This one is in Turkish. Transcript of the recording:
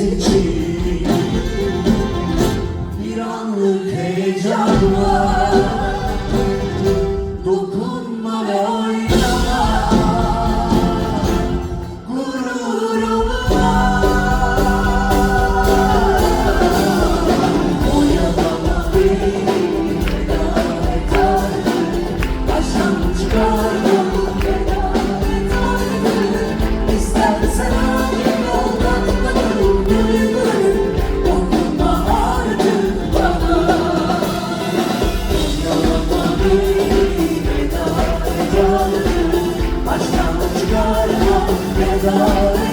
seçeyim Bir anlık heyecanla love.